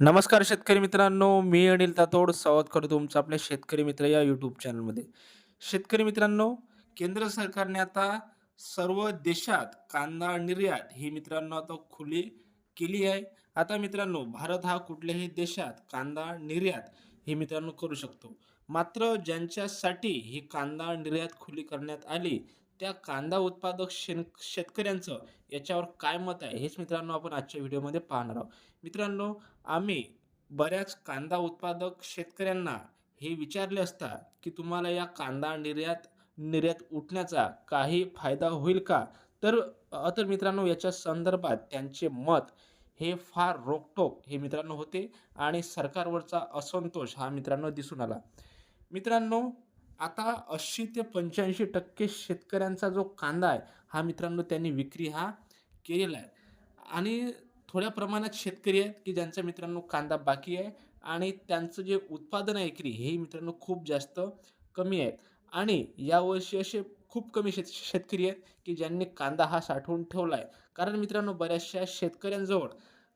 नमस्कार शेतकरी मित्रांनो मी अनिल तातोड स्वागत करतो तुमचं आपल्या शेतकरी मित्र या यूट्यूब चॅनलमध्ये शेतकरी मित्रांनो केंद्र सरकारने आता सर्व देशात कांदा निर्यात ही मित्रांनो आता खुली केली आहे. आता मित्रांनो भारत हा कुठल्याही देशात कांदा निर्यात ही मित्रांनो करू शकतो. मात्र ज्यांच्यासाठी ही कांदा निर्यात खुली करण्यात आली त्या कांदा उत्पादक शेन शेतकऱ्यांचं याच्यावर काय मत आहे हेच मित्रांनो आपण आजच्या व्हिडिओमध्ये पाहणार आहोत. मित्रांनो आम्ही बऱ्याच कांदा उत्पादक शेतकऱ्यांना हे विचारले असता की तुम्हाला या कांदा निर्यात निर्यात उठण्याचा काही फायदा होईल का? तर तर मित्रांनो याच्या संदर्भात त्यांचे मत हे फार रोकटोक हे मित्रांनो होते आणि सरकारवरचा असंतोष हा मित्रांनो दिसून आला. मित्रांनो आता ऐंशी ते पंच्याऐंशी टक्के शेतकऱ्यांचा जो कांदा आहे हा मित्रांनो त्यांनी विक्री हा केलेला आहे. आणि थोड्या प्रमाणात शेतकरी आहेत की ज्यांच्या मित्रांनो कांदा बाकी आहे आणि त्यांचं जे उत्पादन आहे विक्री हे मित्रांनो खूप जास्त कमी आहेत आणि यावर्षी असे खूप कमी शेत शेतकरी आहेत की ज्यांनी कांदा हा साठवून ठेवला आहे. कारण मित्रांनो बऱ्याचशा शेतकऱ्यांजवळ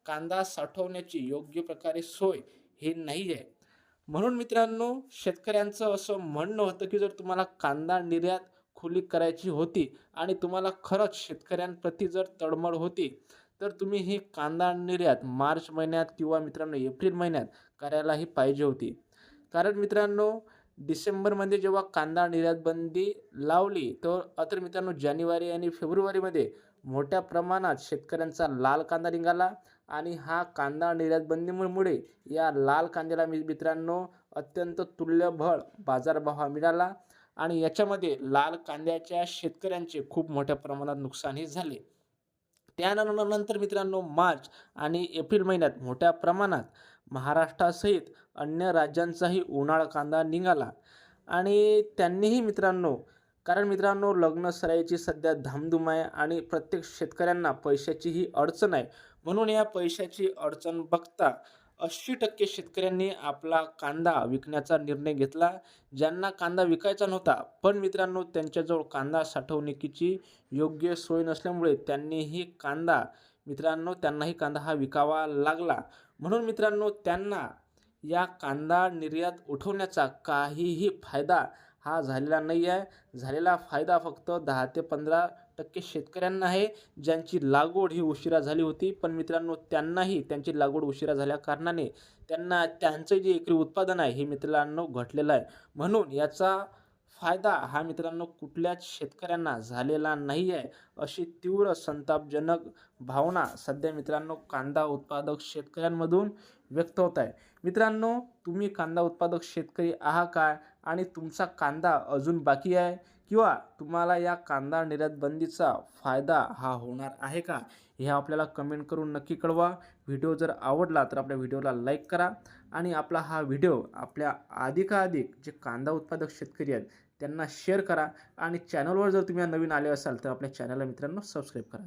कांदा साठवण्याची योग्य प्रकारे सोय हे नाही आहे. म्हणून मित्रांनो शेतकऱ्यांचं असं म्हणणं होतं की जर तुम्हाला कांदा निर्यात खुली करायची होती आणि तुम्हाला खरंच शेतकऱ्यांप्रती जर तळमळ होती तर तुम्ही ही कांदा निर्यात मार्च महिन्यात किंवा मित्रांनो एप्रिल महिन्यात करायलाही पाहिजे होती. कारण मित्रांनो डिसेंबरमध्ये जेव्हा कांदा निर्यात बंदी लावली तर अत्र मित्रांनो जानेवारी आणि फेब्रुवारीमध्ये मोठ्या प्रमाणात शेतकऱ्यांचा लाल कांदा निघाला आणि हा कांदा निर्यात बंदीमुळे या लाल कांद्याला मी मित्रांनो अत्यंत तुल्यबळ बाजारभाव हा मिळाला आणि याच्यामध्ये लाल कांद्याच्या शेतकऱ्यांचे खूप मोठ्या प्रमाणात नुकसानही झाले. त्यानंतर मित्रांनो मार्च आणि एप्रिल महिन्यात मोठ्या प्रमाणात महाराष्ट्रासहित अन्य राज्यांचाही उन्हाळा कांदा निघाला. आणि त्यांनीही मित्रांनो कारण मित्रांनो लग्न सराईची सध्या धामधूम आहे आणि प्रत्येक शेतकऱ्यांना पैशाचीही अडचण आहे. म्हणून या पैशाची अडचण बघता ऐंशी टक्के शेतकऱ्यांनी आपला कांदा विकण्याचा निर्णय घेतला ज्यांना कांदा विकायचा नव्हता. पण मित्रांनो त्यांच्याजवळ कांदा साठवणुकीची योग्य सोय नसल्यामुळे त्यांनीही कांदा मित्रांनो त्यांनाही कांदा हा विकावा लागला. म्हणून मित्रांनो त्यांना या कांदा निर्यात उठवण्याचा काहीही फायदा हा झालेला नाही आहे. झालेला फायदा फक्त दहा ते पंधरा टक्के शेतकऱ्यांना आहे. ज्यांची लागवड ही उशिरा झाली होती. पण मित्रांनो त्यांनाही त्यांची लागवड उशिरा झाल्या कारणाने त्यांना त्यांचं जे एकरी उत्पादन आहे हे मित्रांनो घटलेलं आहे. म्हणून याचा फायदा हा मित्रांनो कुठल्याच शेतकऱ्यांना झालेला नाही आहे. अशी तीव्र संतापजनक भावना सध्या मित्रांनो कांदा उत्पादक शेतकऱ्यांमधून व्यक्त होत आहे. मित्रांनो तुम्ही कांदा उत्पादक शेतकरी आहा काय आणि तुमचा कांदा अजून बाकी आहे? किंवा तुम्हाला या कांदा निर्यात बंदीचा फायदा हा होणार आहे का? हे आपल्याला कमेंट करून नक्की कळवा. व्हिडिओ जर आवडला तर आपल्या व्हिडिओला लाईक करा. आणि आपला हा व्हिडिओ आपल्या अधिकाधिक जे कांदा उत्पादक शेतकरी आहेत त्यांना शेअर करा. आणि चॅनलवर जर तुम्ही नवीन आले असाल तर आपल्या चॅनलला मित्रांनो सबस्क्राईब करा.